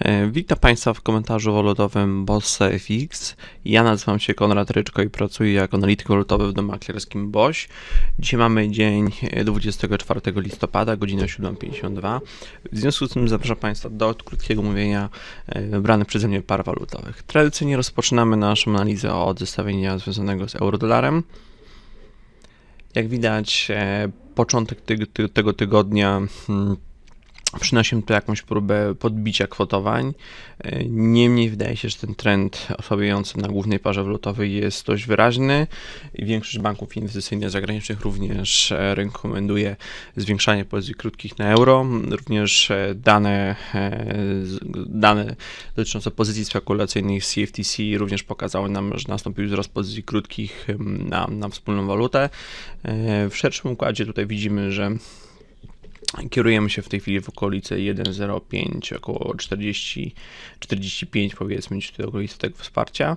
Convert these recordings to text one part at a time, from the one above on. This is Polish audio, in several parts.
E, witam Państwa w komentarzu walutowym Bossa FX. Ja nazywam się Konrad Ryczko i pracuję jako analityk walutowy w domu maklerskim BOŚ. Dzisiaj mamy dzień 24 listopada, godzina 7.52. W związku z tym zapraszam Państwa do krótkiego mówienia e, wybranych przeze mnie par walutowych. Tradycyjnie rozpoczynamy naszą analizę od zestawienia związanego z eurodolarem. Jak widać, e, początek tego tygodnia hmm, Przynosiłem tu jakąś próbę podbicia kwotowań. E, niemniej wydaje się, że ten trend osłabiający na głównej parze walutowej jest dość wyraźny i większość banków inwestycyjnych zagranicznych również e, rekomenduje zwiększanie pozycji krótkich na euro. Również e, dane, dane dotyczące pozycji spekulacyjnych CFTC również pokazały nam, że nastąpił wzrost pozycji krótkich na, na wspólną walutę. W szerszym układzie tutaj widzimy, że Kierujemy się w tej chwili w okolicy 1,05, około 40, 45 powiedzmy, gdzieś tutaj okolicy tego wsparcia.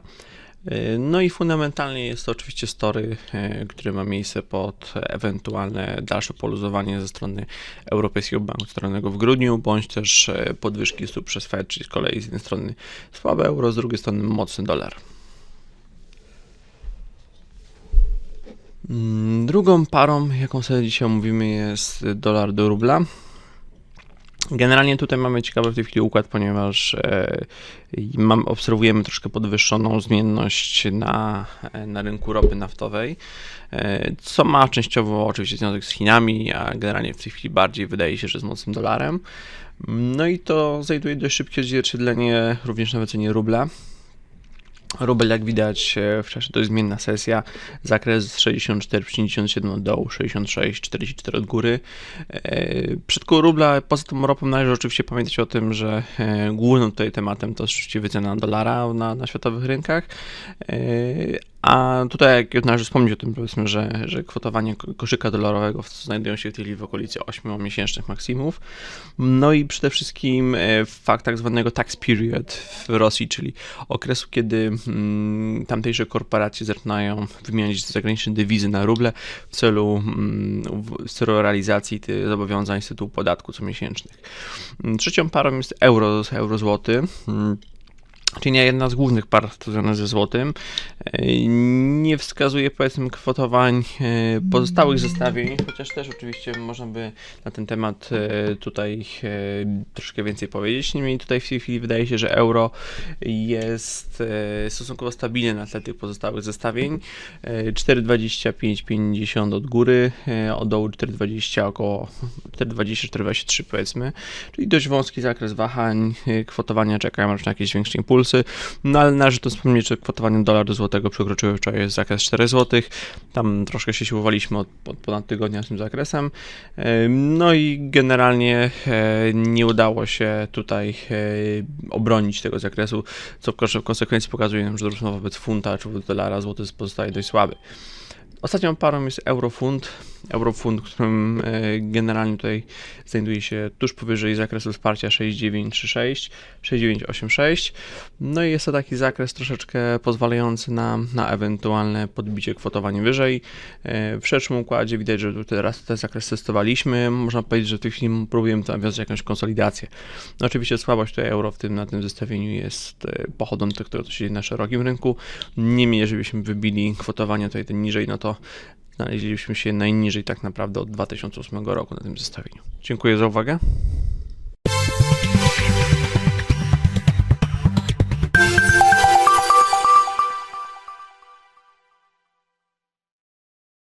No i fundamentalnie jest to oczywiście story, e, które ma miejsce pod ewentualne dalsze poluzowanie ze strony Europejskiego Banku Centralnego w grudniu, bądź też e, podwyżki stóp przez Fed, czyli z kolei z jednej strony słabe euro, z drugiej strony mocny dolar. Drugą parą, jaką sobie dzisiaj omówimy, jest dolar do rubla. Generalnie tutaj mamy ciekawy w tej chwili układ, ponieważ e, mam, obserwujemy troszkę podwyższoną zmienność na, na rynku ropy naftowej, e, co ma częściowo oczywiście związek z Chinami, a generalnie w tej chwili bardziej wydaje się, że z mocnym dolarem. No i to znajduje dość szybkie odzwierciedlenie również na cenie rubla. Rubel, jak widać, e, w czasie to jest zmienna sesja. Zakres 64,57 od dołu, 66,44 od góry. E, koło rubla, poza tym ropą należy oczywiście pamiętać o tym, że e, głównym tutaj tematem to oczywiście wycena dolara na, na światowych rynkach, a tutaj jak należy wspomnieć o tym, powiedzmy, że, że kwotowanie koszyka dolarowego znajdują się w tej chwili w okolicy 8-miesięcznych maksimów. No i przede wszystkim e, fakt tak zwanego tax period w Rosji, czyli okresu, kiedy mm, tamtejsze korporacje zaczynają wymieniać zagraniczne dywizy na ruble w celu, mm, w celu realizacji tych zobowiązań z tytułu podatku comiesięcznych. Trzecią parą jest euro, euro złoty. Czyli nie jedna z głównych par związanych ze złotym. E, nie wskazuje powiedzmy kwotowań e, pozostałych zestawień, chociaż też oczywiście można by na ten temat e, tutaj troszkę więcej powiedzieć. Niemniej tutaj w tej chwili wydaje się, że euro jest stosunkowo stabilne na tle tych pozostałych zestawień. 4,25-50 od góry, od dołu 4,20 około 4,20-4,23 powiedzmy, czyli dość wąski zakres wahań, kwotowania czekają aż na jakieś większe impulsy no ale należy to wspomnieć, że kwotowanie dolar do złotego przekroczyły wczoraj zakres 4 zł, tam troszkę się siłowaliśmy od, od ponad tygodnia z tym zakresem, no i generalnie e, nie udało się tutaj e, obronić tego zakresu, co w konsekwencji pokazuje nam, że rozmowa wobec funta czy wobec dolara złoty pozostaje dość słaby. Ostatnią parą jest eurofund. Eurofund, którym e, generalnie tutaj znajduje się tuż powyżej zakresu wsparcia 6936, 6986. No i jest to taki zakres troszeczkę pozwalający na, na ewentualne podbicie kwotowań wyżej. E, w szerszym układzie widać, że tutaj teraz ten zakres testowaliśmy. Można powiedzieć, że w tej chwili próbujemy tam nawiązać jakąś konsolidację. No oczywiście słabość tutaj euro w tym, na tym zestawieniu jest e, pochodną tego, co się dzieje na szerokim rynku. Niemniej, jeżeli byśmy wybili kwotowania tutaj ten niżej, no znaleźliśmy się najniżej tak naprawdę od 2008 roku na tym zestawieniu. Dziękuję za uwagę.